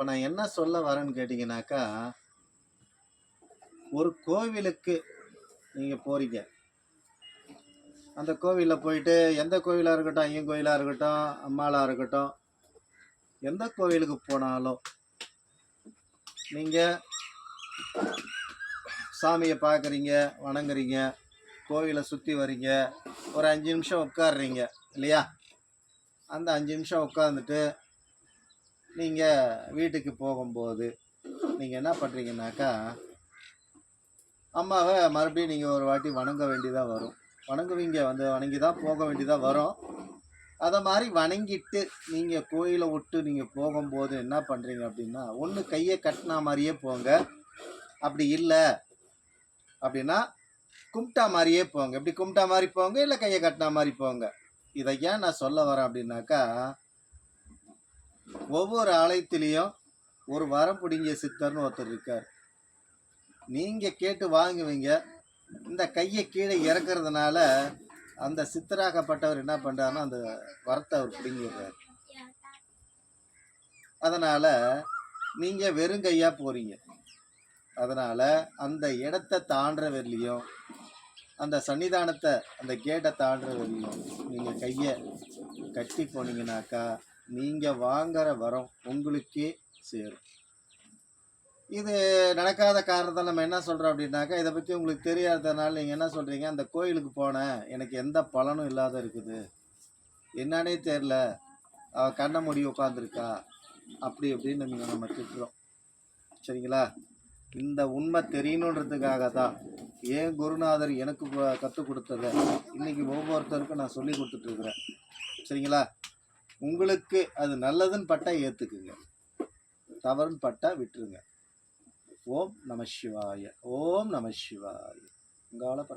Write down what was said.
இப்போ நான் என்ன சொல்ல வரேன்னு கேட்டிங்கனாக்கா ஒரு கோவிலுக்கு நீங்கள் போகிறீங்க அந்த கோவிலில் போயிட்டு எந்த கோவிலாக இருக்கட்டும் ஐயன் கோயிலாக இருக்கட்டும் அம்மாளாக இருக்கட்டும் எந்த கோவிலுக்கு போனாலும் நீங்கள் சாமியை பார்க்குறீங்க வணங்குறீங்க கோவிலை சுற்றி வரீங்க ஒரு அஞ்சு நிமிஷம் உட்காடுறீங்க இல்லையா? அந்த அஞ்சு நிமிஷம் உட்காந்துட்டு நீங்கள் வீட்டுக்கு போகும்போது நீங்கள் என்ன பண்ணுறீங்கனாக்கா அம்மாவை மறுபடியும் நீங்கள் ஒரு வாட்டி வணங்க வேண்டியதாக வரும். வணங்குவீங்க வந்து வணங்கி தான் போக வேண்டியதாக வரும். அதை மாதிரி வணங்கிட்டு நீங்கள் கோயிலை விட்டு நீங்கள் போகும்போது என்ன பண்ணுறீங்க அப்படின்னா ஒன்று கையை கட்டினா மாதிரியே போங்க. அப்படி இல்லை அப்படின்னா கும்பிட்டா மாதிரியே போங்க. இப்படி கும்பிட்டா மாதிரி போங்க இல்லை கையை கட்டினா மாதிரி போங்க. இதை ஏன் நான் சொல்ல வரேன் அப்படின்னாக்கா ஒவ்வொரு ஆலயத்திலையும் ஒரு வரம் பிடிங்கிய சித்தர்னு ஒருத்தர் இருக்கார். நீங்கள் கேட்டு வாங்குவீங்க. இந்த கையை கீழே இறக்குறதுனால அந்த சித்தராகப்பட்டவர் என்ன பண்ணுறாருன்னா அந்த வரத்தை அவர் பிடிங்கிடுறாரு. அதனால் நீங்கள் வெறும் கையாக போகிறீங்க அதனால் அந்த இடத்த தாண்டுற வரலையும் அந்த சன்னிதானத்தை அந்த கேட்டை தாண்டுற வரலையும் நீங்கள் கையை கட்டி போனீங்கனாக்கா நீங்கள் வாங்குற வரம் உங்களுக்கே சேரும். இது நடக்காத காரணத்தை நம்ம என்ன சொல்கிறோம் அப்படின்னாக்கா இதை பற்றி உங்களுக்கு தெரியாததுனால நீங்கள் என்ன சொல்கிறீங்க அந்த கோயிலுக்கு போனேன். எனக்கு எந்த பலனும் இல்லாத இருக்குது. என்னன்னே தெரில அவள் கண்ணை மூடி உட்காந்துருக்கா அப்படி இப்படின்னு நம்ம நம்ம திட்டுறோம். சரிங்களா? இந்த உண்மை தெரியணுன்றதுக்காக தான் ஏன் குருநாதர் எனக்கு கற்றுக் கொடுத்ததை இன்றைக்கி ஒவ்வொருத்தருக்கும் நான் சொல்லி கொடுத்துட்ருக்குறேன் சரிங்களா? உங்களுக்கு அது நல்லதுன்னு பட்டா ஏற்றுக்குங்க தவறுன்னு பட்டா விட்டுருங்க. ஓம் நம சிவாய ஓம் நம சிவாய. உங்களால்